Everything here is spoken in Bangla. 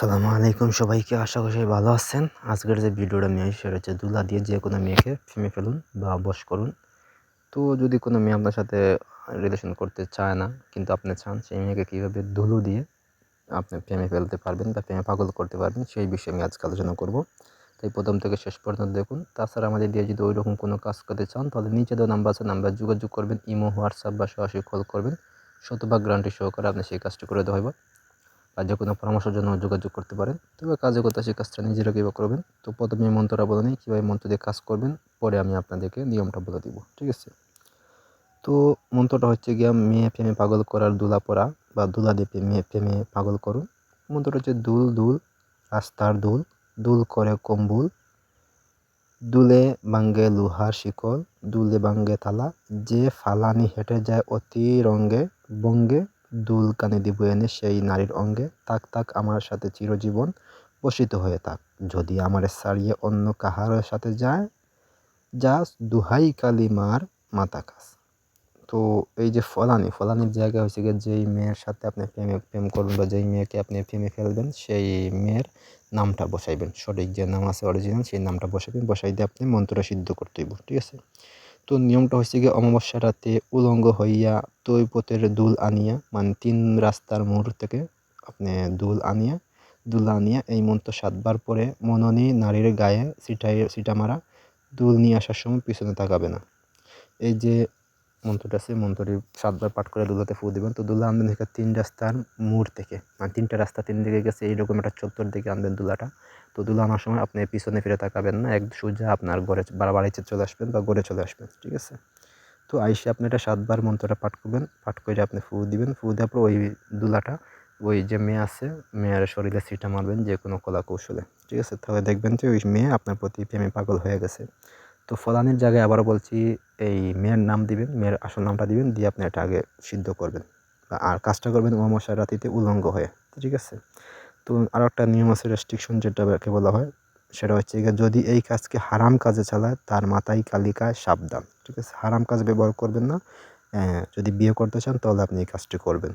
আসসালামু আলাইকুম সবাইকে, আশা করি ভালো আছেন। আজকের যে ভিডিওটা আসি সেটা হচ্ছে দুলা দিয়ে যে কোনো মেয়েকে ফেমে ফেলুন বা বস করুন। তো যদি কোনো মেয়ে আপনার সাথে রিলেশন করতে চায় না, কিন্তু আপনি চান সেই মেয়েকে কীভাবে ধুলো দিয়ে আপনি প্রেমে ফেলতে পারবেন বা প্রেমে পাগল করতে পারবেন, সেই বিষয়ে আমি আজকে আলোচনা করব। তাই প্রথম থেকে শেষ পর্যন্ত দেখুন। তাছাড়া আমাদের দিয়ে যদি ওই রকম কোনো কাজ করতে চান, তাহলে নিচে দেওয়া নাম্বার আছে, নাম্বার যোগাযোগ করবেন, ইমো, হোয়াটসঅ্যাপ বা সরাসরি কল করবেন। শতভাগ গ্যারান্টি সহকারে আপনি সেই কাজটি করে দেওয়া হবে বা যে কোনো পরামর্শের জন্য যোগাযোগ করতে পারেন। তবে কাজে করতে সেই কাজটা নিজেরা কীভাবে করবেন। তো প্রথমে মন্ত্রটা বলে নিই, কীভাবে মন্ত্র দিয়ে কাজ করবেন, পরে আমি আপনাদেরকে নিয়মটা বলে দিব, ঠিক আছে? তো মন্ত্রটা হচ্ছে গিয়া, মেয়ে প্রেমে পাগল করার দুলা পড়া বা দুলা দিয়ে মেয়ে প্রেমে পাগল করুন। মন্ত্রটা হচ্ছে দুল দুল রাস্তার দুল দুল করে কম্বুল, দুলে বাঙ্গে লোহার শিকল, দুলে বাঙ্গে থালা, যে ফালানি হেঁটে যায় অতি রঙ্গে, বঙ্গে দুল কানে দিব এনে সেই নারীর অঙ্গে। তাক তাক, আমার সাথে চিরজীবন বসিত হয়ে থাক। যদি আমার সারিয়ে অন্য কাহার সাথে যায় যা দুহাই কালী মার মাতা কাছ। তো এই যে ফলানি, ফলানির জায়গা হচ্ছে গিয়ে যেই মেয়ের সাথে আপনি প্রেমে, প্রেম করবেন বা যেই মেয়েকে আপনি প্রেমে ফেলবেন, সেই মেয়ের নামটা বসাইবেন। সঠিক যে নাম আছে অরিজিনাল সেই নামটা বসাইবেন। বসাই দিয়ে আপনি মন্ত্রটা সিদ্ধ করতে হইব, ঠিক আছে? তো নিয়মটা হচ্ছে গিয়ে অমাবস্যা রাতে উলঙ্গ হইয়া তৈপতের দুল আনিয়া মানে তিন রাস্তার মোড় থেকে আপনি দুল আনিয়া দুল আনিয়া এই মন্ত্র সাতবার পরে মননি নারীর গায়ে সিটাই সিটা মারা দুল নিয়ে আসার সময় পিছনে তাকাবে না। এই যে মন্ত্রটা আছে, মন্ত্রটি সাতবার পাঠ করে দুলাতে ফু দেবেন। তো দুলা আনবেন থেকে তিন রাস্তার মোড় থেকে। মানে তিনটা রাস্তা তিন দিকে গেছে, এইরকম একটা চত্বর দিকে আনবেন দুলাটা। তো দুলা আনার সময় আপনি পিছনে ফিরে তাকাবেন না, এক সোজা আপনার ঘরে বাড়িতে চলে আসবেন বা ঘরে চলে আসবেন, ঠিক আছে? তো আইসে আপনি এটা সাতবার মন্ত্রটা পাঠ করবেন, পাঠ করে আপনি ফু দিবেন। ফু দেওয়ার পর ওই দুলাটা, ওই যে মেয়ে আছে, মেয়ের শরীরে সিটা মারবেন যে কোনো কলা কৌশলে, ঠিক আছে? তাহলে দেখবেন যে ওই মেয়ে আপনার প্রতি প্রেমে পাগল হয়ে গেছে। তো ফলানির জায়গায় আবারও বলছি এই মেয়ের নাম দিবেন, মেয়ের আসল নামটা দিবেন, দিয়ে আপনি এটা আগে সিদ্ধ করবেন। আর কাজটা করবেন অমাবস্যার রাতিতে উলঙ্গ হয়ে, ঠিক আছে? তো আরও একটা নিয়ম আছে রেস্ট্রিকশন যেটাকে বলা হয়, সেটা হচ্ছে যদি এই কাজকে হারাম কাজে চালায়, তার মাথায় কালিকায় সাবধান, ঠিক আছে? হারাম কাজ ব্যবহার করবেন না। যদি বিয়ে করতে চান, তাহলে আপনি এই কাজটি করবেন।